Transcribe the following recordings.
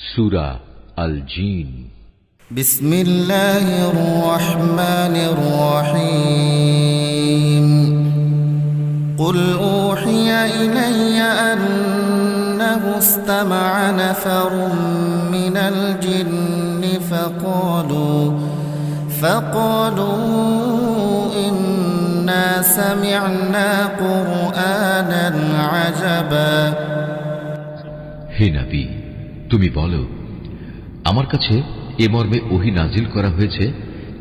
سورة الجين بسم الله الرحمن الرحيم. قل أوحي إلي أنه استمع نفر من الجن فقالوا فقالوا إنا سمعنا قرآنا عجبا. هنا بي তুমি বলো আমার কাছে এ মর্মে ওহি নাজিল করা হয়েছে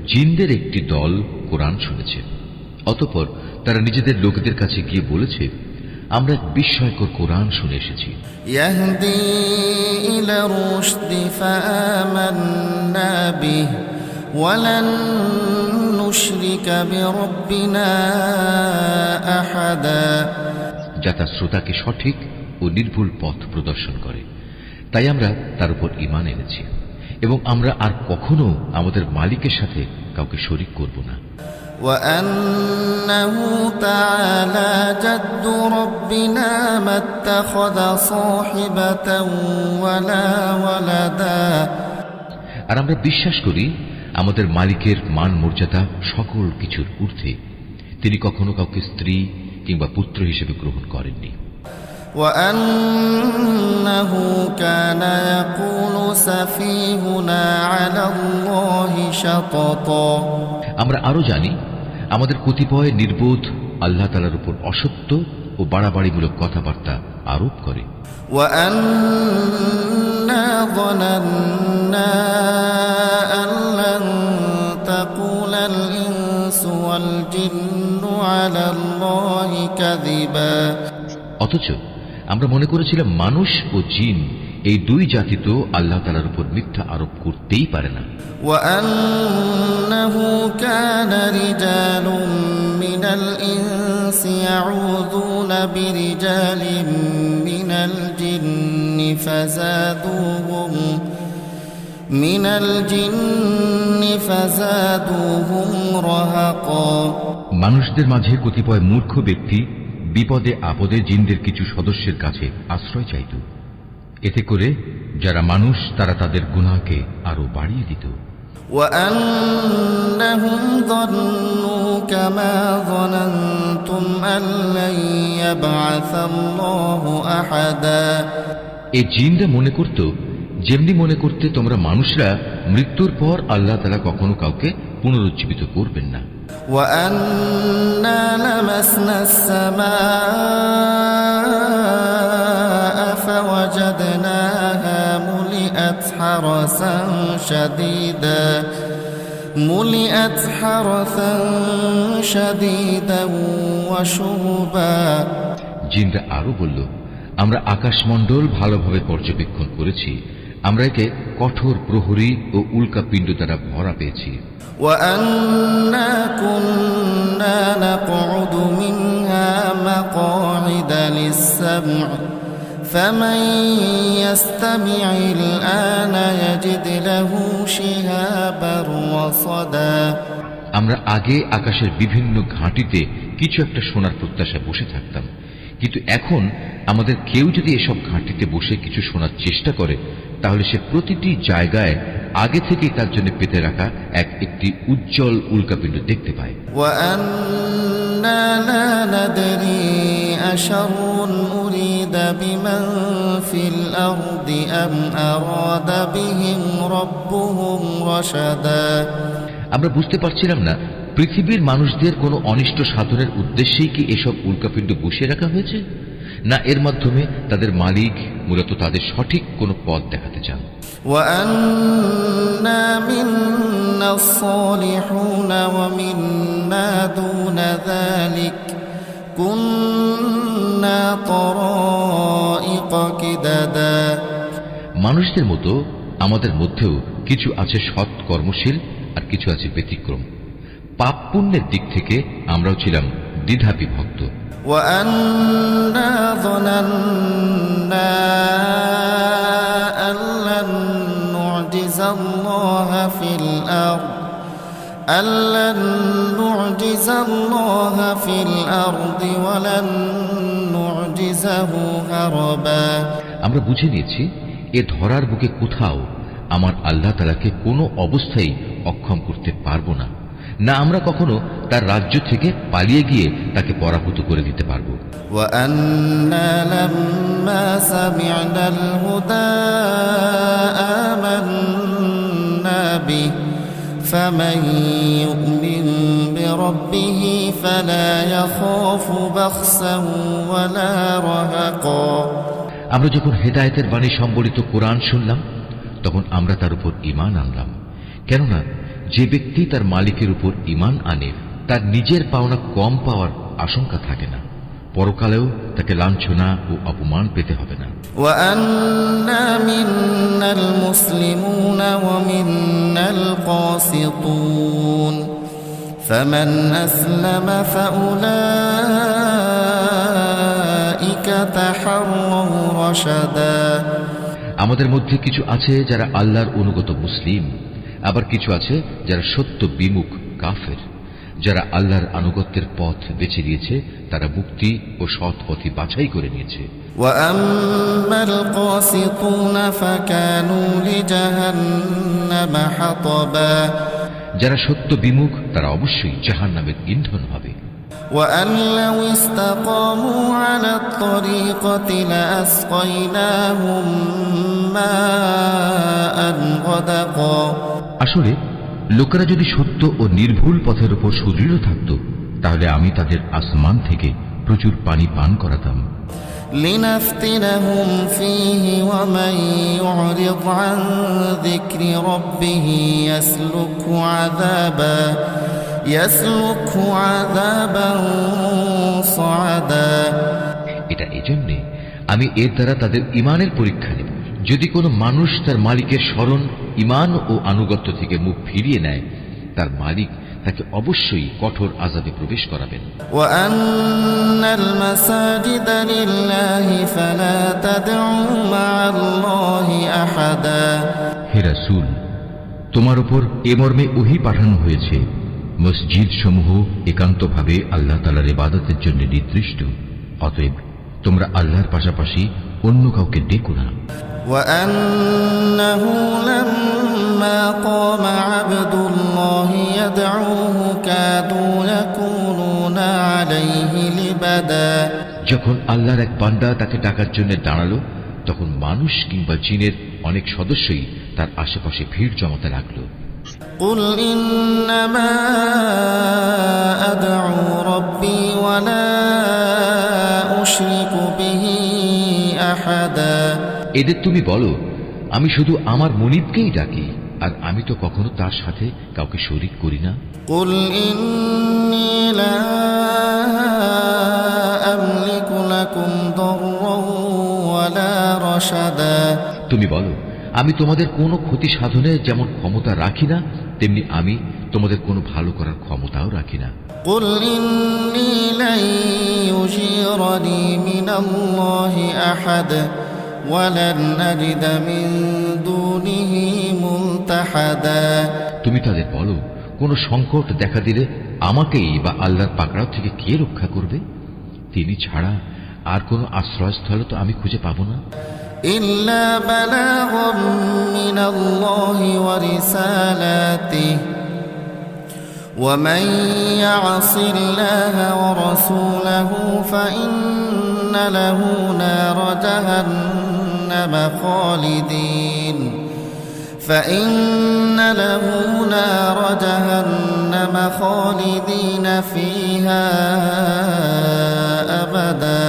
জিনদের একটি দল কোরআন শুনেছে। অতপর তারা নিজেদের লোকেদের কাছে গিয়ে বলেছে আমরা এক বিস্ময়কর কোরআন শুনে এসেছি। যা তার শ্রোতাকে সঠিক ও নির্ভুল পথ প্রদর্শন করে। তাই আমরা তার উপর ইমান এনেছি এবং আমরা আর কখনো আমাদের মালিকের সাথে কাউকে শরিক করব না وأنه تعالى جد ربنا ما اتخذ صاحبة ولا ولدا আর আমরা বিশ্বাস করি আমাদের মালিকের মান মর্যাদা সকল কিছুর ঊর্ধ্বে তিনি কখনো কাউকে স্ত্রী কিংবা পুত্র হিসেবে গ্রহণ করেননি وأنه كان يقول سفيهنا على الله شططا আমরা আরো জানি আমাদের কতিপয় নির্বোধ আল্লাহ তালার উপর অসত্য ও বাড়াবাড়িমূলক কথাবার্তা আরোপ করে وأنا ظننا أن لن تقول الإنس والجن على الله كذبا অথচ আমরা মনে করেছিলাম মানুষ ও জিন এই দুই জাতি তো আল্লাহ তালার উপর মিথ্যা আরোপ করতেই পারে না وأنه كان رجال من الإنس يعوذون برجال من الجن فزادوهم من الجن فزادوهم رهقا মানুষদের মাঝে কতিপয় মূর্খ ব্যক্তি বিপদে আপদে জিনদের কিছু সদস্যের কাছে আশ্রয় চাইত এতে করে যারা মানুষ তারা তাদের গুনাহকে আরো বাড়িয়ে দিত وأنهم ظنوا كما ظننتم أن لن يبعث الله أحدا এই জিনরা মনে করত যেমনি মনে করতে তোমরা মানুষরা মৃত্যুর পর আল্লাহ তালা কখনো কাউকে পুনরুজ্জীবিত করবেন না وأنا لمسنا السماء فوجدناها ملئت حرسا شديدا ملئت حرسا شديدا وشهبا জিনরা আরো বলল আমরা আকাশমণ্ডল ভালোভাবে পর্যবেক্ষণ করেছি আমরা একে কঠোর প্রহরী ও উল্কা পিণ্ড দ্বারা ভরা পেয়েছি وأنا كنا نقعد منها مقاعد للسمع فمن يستمع الآن يجد له شهابا رصدا আমরা আগে আকাশের বিভিন্ন ঘাঁটিতে কিছু একটা শোনার প্রত্যাশায় বসে থাকতাম কিন্তু এখন আমাদের কেউ যদি এসব ঘাঁটিতে বসে কিছু শোনার চেষ্টা করে তাহলে সে প্রতিটি জায়গায় আগে থেকে তার জন্য পেতে রাখা এক একটি উজ্জ্বল উল্কাপিণ্ড দেখতে পায়। আমরা বুঝতে পারছিলাম না পৃথিবীর মানুষদের কোনো অনিষ্ট সাধনের উদ্দেশ্যেই কি এসব উল্কাপিণ্ড বসিয়ে রাখা হয়েছে? না এর মাধ্যমে তাদের মালিক মূলত তাদের সঠিক কোনো পথ দেখাতে চান? মানুষদের মতো আমাদের মধ্যেও কিছু আছে সৎ কর্মশীল আর কিছু আছে ব্যতিক্রম। পাপ পুণ্যের দিক থেকে আমরাও ছিলাম দ্বিধা বিভক্ত وأنا ظننا أن لن نعجز الله في الأرض أن لن نعجز الله في الأرض ولن نعجزه هربا আমরা বুঝে নিয়েছি এ ধরার বুকে কোথাও আমার আল্লাহ তালাকে কোনো অবস্থায় অক্ষম করতে পারবো না না আমরা কখনো তার রাজ্য থেকে পালিয়ে গিয়ে তাকে পরাভূত করে দিতে পারবো وأنا لما سمعنا الهدى آمنا به فمن يؤمن بربه فلا يخاف بخسا ولا رهقا আমরা যখন হেদায়েতের বাণী সম্বলিত কোরআন শুনলাম তখন আমরা তার উপর ইমান আনলাম কেননা যে ব্যক্তি তার মালিকের উপর ইমান আনে তার নিজের পাওনা কম পাওয়ার আশঙ্কা থাকে না পরকালেও তাকে লাঞ্ছনা ও অপমান পেতে হবে না وأنا منا المسلمون ومنا القاسطون فمن أسلم فأولئك تحروا رشدا আমাদের মধ্যে কিছু আছে যারা আল্লাহর অনুগত মুসলিম আবার কিছু আছে যারা সত্য বিমুখ কাফের যারা আল্লাহর আনুগত্যের পথ বেছে নিয়েছে তারা মুক্তি ও সৎ পথই বাছাই করে নিয়েছে وأما القاسطون فكانوا لجهنم حطبا যারা সত্য বিমুখ তারা অবশ্যই জাহান নামের ইন্ধন হবে وأن لو استقاموا على الطريقة لأسقيناهم ماء غدقا আসলে লোকেরা যদি সত্য ও নির্ভুল পথের ওপর সুদৃঢ় থাকত তাহলে আমি তাদের আসমান থেকে প্রচুর পানি পান করাতাম। লিনাফতিনহুম ফীহি ওয়া মান ইউরিদ আন যিকরি রাব্বিহ ইয়াসলুকু আযাবা ইয়াসলুকু আযাবান এটা এজন্যে আমি এর দ্বারা তাদের ইমানের পরীক্ষা নেব যদি কোনো মানুষ তার মালিকের স্মরণ ইমান ও আনুগত্য থেকে মুখ ফিরিয়ে নেয় তার মালিক তাকে অবশ্যই কঠোর আজাদে প্রবেশ করাবেন। হেরাসুল তোমার উপর এ মর্মে উহি পাঠানো হয়েছে। মসজিদ সমূহ একান্তভাবে আল্লাহ তালার ইবাদতের জন্য নির্দিষ্ট অতএব তোমরা আল্লাহর পাশাপাশি অন্য কাউকে ডেকো না। وأنه لما قام عبد الله يدعوه كادوا يكونون عليه لبدا যখন আল্লাহর এক বান্দা তাকে ডাকার জন্য দাঁড়ালো তখন মানুষ কিংবা জিনের অনেক সদস্যই তার আশেপাশে ভিড় জমাতে লাগলো قل إنما أدعو ربي ولا أشرك به أحدا এদের তুমি বলো আমি শুধু আমার মনিবকেই ডাকি আর আমি তো কখনো তার সাথে কাউকে শরিক করি না قل إني لا أملك لكم ضرا ولا رشدا তুমি বলো আমি তোমাদের কোনো ক্ষতি সাধনে যেমন ক্ষমতা রাখি না তেমনি আমি তোমাদের কোনো ভালো করার ক্ষমতাও রাখি না قل إني لن يجيرني من الله أحد ولن أجد من دونه ملتحدا তুমি তাদের বলো কোনো সংকট দেখা দিলে আমাকেই বা আল্লাহর পাকড়াও থেকে কে রক্ষা করবে তিনি ছাড়া আর কোনো আশ্রয়স্থল তো আমি খুঁজে পাবো না إلا بلاغا من الله ورسالاته ومن يعص الله ورسوله فإن له نار جهنم خالدين فإن له نار جهنم خالدين فيها أبدا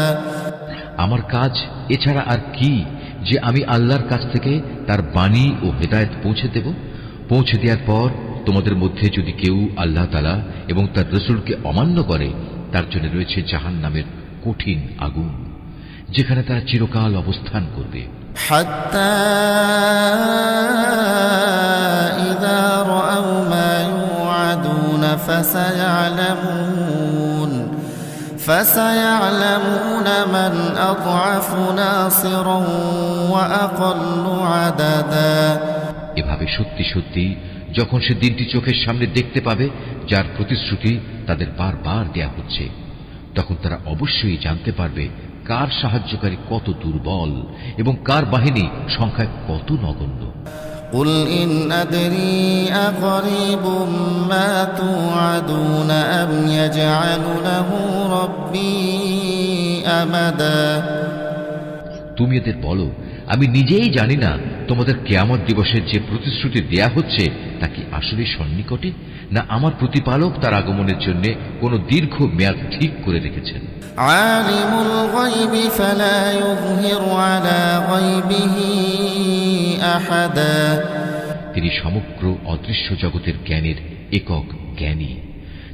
আমার কাজ এছাড়া আর কি যে আমি আল্লাহর কাছ থেকে তার বাণী ও হেদায়েত পৌঁছে দেব পৌঁছে দেওয়ার পর তোমাদের মধ্যে যদি কেউ আল্লাহ তালা এবং তার রসুলকে অমান্য করে তার জন্য রয়েছে জাহান নামের কঠিন আগুন যেখানে তারা চিরকাল অবস্থান করবে حتى إذا رأوا ما يوعدون فسيعلمون فسيعلمون من أضعف ناصرا وأقل عددا এভাবে সত্যি সত্যি যখন সে দিনটি চোখের সামনে দেখতে পাবে যার প্রতিশ্রুতি তাদের বারবার দেয়া হচ্ছে তখন তারা অবশ্যই জানতে পারবে কার সাহায্যকারী কত দুর্বল এবং কার বাহিনী সংখ্যায় কত নগণ্য قل إن أدري أقريب ما توعدون أم يجعل له ربي أمدا তুমি এদের বলো আমি নিজেই জানি না তোমাদের কেয়ামত দিবসের যে প্রতিশ্রুতি দেয়া হচ্ছে তা কি আসলে সন্নিকটে? না আমার প্রতিপালক তার আগমনের জন্য কোনো দীর্ঘ মেয়াদ ঠিক করে রেখেছেন? আহাদা। তিনি সমগ্র অদৃশ্য জগতের জ্ঞানের একক জ্ঞানী।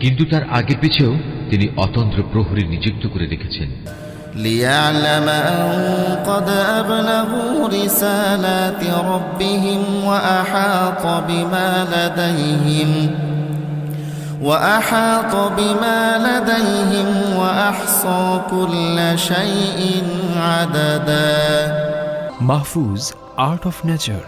কিন্তু তার আগে পিছেও তিনি অতন্ত্র প্রহরী নিযুক্ত করে রেখেছেন ليعلم أن قد أبلغوا رسالات ربهم وأحاط بما لديهم وأحاط بما لديهم وأحصى كل شيء عددا Mahfuz Art of Nature